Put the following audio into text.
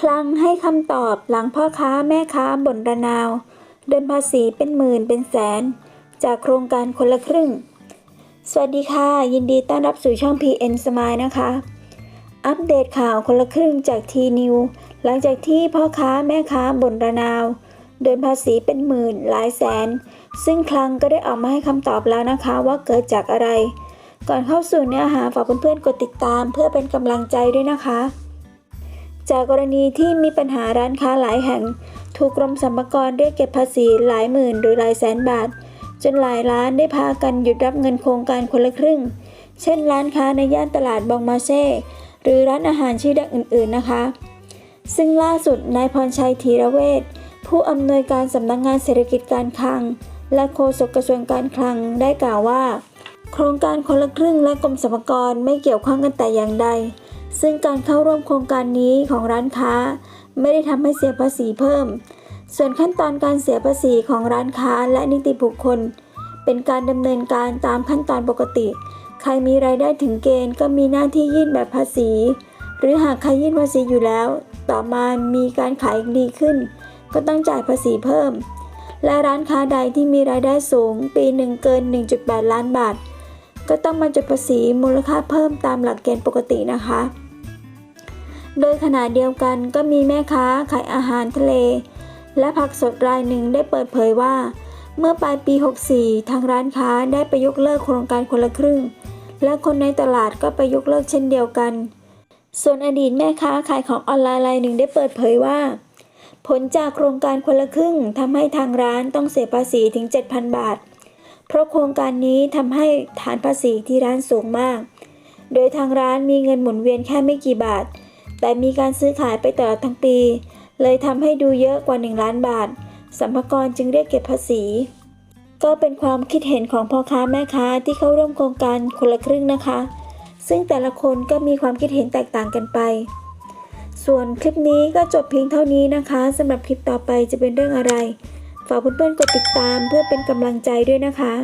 คลังให้คำตอบหลังพ่อค้าแม่ค้าบ่นระนาว เดินภาษีเป็นหมื่นเป็นแสน จากโครงการคนละครึ่ง สวัสดีค่ะ ยินดีต้อนรับสู่ช่อง PN Smile นะคะ อัปเดตข่าวคนละครึ่งจากทีนิวหลังจากที่พ่อค้าแม่ค้าบ่นระนาว เดินภาษีเป็นหมื่นหลายแสน ซึ่งคลังก็ได้ออกมาให้คำตอบแล้วนะคะว่าเกิดจากอะไร ก่อนเข้าสู่เนื้อหาฝากเพื่อนๆกดติดตามเพื่อเป็นกำลังใจด้วยนะคะ จากกรณีที่มีปัญหาร้านค้าหลายแห่ง ถูกกรมสรรพากรเรียกเก็บภาษีหลายหมื่นหรือหลายแสนบาท จนหลายร้านได้พากันหยุดรับเงินโครงการคนละครึ่ง เช่นร้านค้าในย่านตลาดบองมาเช่ หรือร้านอาหารชื่อดังอื่น ๆนะคะ ซึ่งล่าสุดนายพรชัยธีระเวชผู้อำนวยการสำนักงงานเศรษฐกิจการคลัง และโฆษกกระทรวงการคลังได้กล่าวว่า โครงการคนละครึ่งและกรมสรรพากรไม่เกี่ยวข้องกันแต่อย่างใด ซึ่งการเข้าร่วมโครงการนี้ของร้านค้า ไม่ได้ทำให้เสียภาษีเพิ่ม ส่วนขั้นตอนการเสียภาษีของร้านค้าและนิติบุคคล เป็นการดำเนินการตามขั้นตอนปกติ ใครมีรายได้ถึงเกณฑ์ก็มีหน้าที่ยื่นแบบภาษี หรือหากใครยื่นภาษีอยู่แล้ว ต่อมามีการขายดีขึ้น ก็ต้องจ่ายภาษีเพิ่ม และร้านค้าใดที่มีรายได้สูง ปีหนึ่งเกิน 1.8 ล้านบาท ก็ต้องมาจดภาษีมูลค่าเพิ่มตามหลักเกณฑ์ปกตินะคะ โดยขณะเดียวกันก็มีแม่ค้าขายอาหารทะเล และผักสดรายหนึ่งได้เปิดเผยว่า เมื่อปลายปี 64 ทางร้านค้าได้ไปยกเลิกโครงการคนละครึ่ง และคนในตลาดก็ไปยกเลิกเช่นเดียวกัน ส่วนอดีตแม่ค้าขายของออนไลน์รายหนึ่งได้เปิดเผยว่าผลจากโครงการคนละครึ่งทำให้ทางร้านต้องเสียภาษีถึง 7,000 บาท เพราะโครงการนี้ทำให้ฐานภาษีที่ร้านสูงมาก โดยทางร้านมีเงินหมุนเวียนแค่ไม่กี่บาท แต่มีการซื้อขายไปตลอดทั้งปี เลยทำให้ดูเยอะกว่า 1 ล้านบาทสัมภากรจึงเรียกเก็บภาษี ก็เป็นความคิดเห็นของพ่อค้าแม่ค้าที่เข้าร่วมโครงการคนละครึ่งนะคะ ซึ่งแต่ละคนก็มีความคิดเห็นแตกต่างกันไป ส่วนคลิปนี้ก็จบเพียงเท่านี้นะคะสำหรับคลิปต่อไปจะเป็นเรื่องอะไร ฝากเพื่อนๆกดติดตามเพื่อเป็นกำลังใจด้วยนะคะ